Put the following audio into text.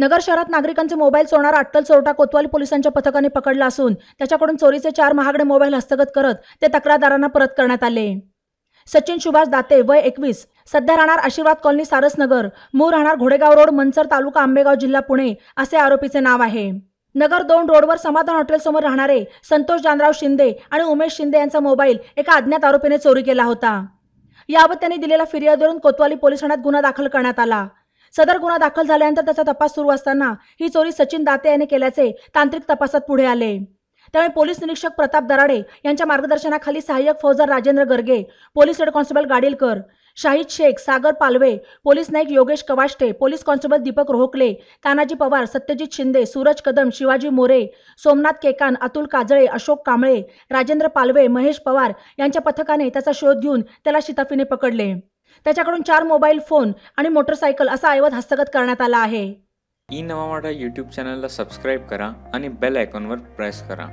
नगर शहरात नागरिकांचे मोबाईल चोरणारा अट्टल चोरटा कोतवाली पोलिसांच्या पथकाने पकडला असून त्याच्याकडून चोरीचे चार महागडे मोबाईल हस्तगत करत ते तक्रारदारांना परत करण्यात आले. सचिन सुभाष दाते वय एकवीस सध्या राहणार आशीर्वाद कॉलनी सारसनगर मूळ राहणार घोडेगाव रोड मनसर तालुका आंबेगाव जिल्हा पुणे असे आरोपीचे नाव आहे. नगर दोन रोडवर समाधान हॉटेलसमोर राहणारे संतोष जानराव शिंदे आणि उमेश शिंदे यांचा मोबाईल एका अज्ञात आरोपीने चोरी केला होता. यावर त्यांनी दिलेला फिर्यादीवरून कोतवाली पोलीस ठाण्यात गुन्हा दाखल करण्यात आला. सदर गुन्हा दाखल झाल्यानंतर त्याचा तपास सुरू असताना ही चोरी सचिन दाते याने केल्याचे तांत्रिक तपासात पुढे आले. त्यामुळे पोलीस निरीक्षक प्रताप दराडे यांच्या मार्गदर्शनाखाली सहाय्यक फौजदार Rajendra Garge police head constable Gadilkar Shahid Shaikh Sagar Palve police Naik Yogesh कवाष्टे police constable Deepak Rohakale Tanaji Pawar Satyajit Shinde Suraj Kadam Shivaji More Somnath Kekan Atul Kajale Ashok Kamble Rajendra Palve Mahesh Pawar यांच्या पथकाने त्याचा शोध घेऊन त्याला शिताफीने पकडले. त्याच्याकडून चार मोबाईल फोन आणि मोटरसायकल असा ऐवज हस्तगत करण्यात आला आहे. ई नवा मराठा यूट्यूब चॅनलला सबस्क्राईब करा आणि बेल आयकॉनवर प्रेस करा.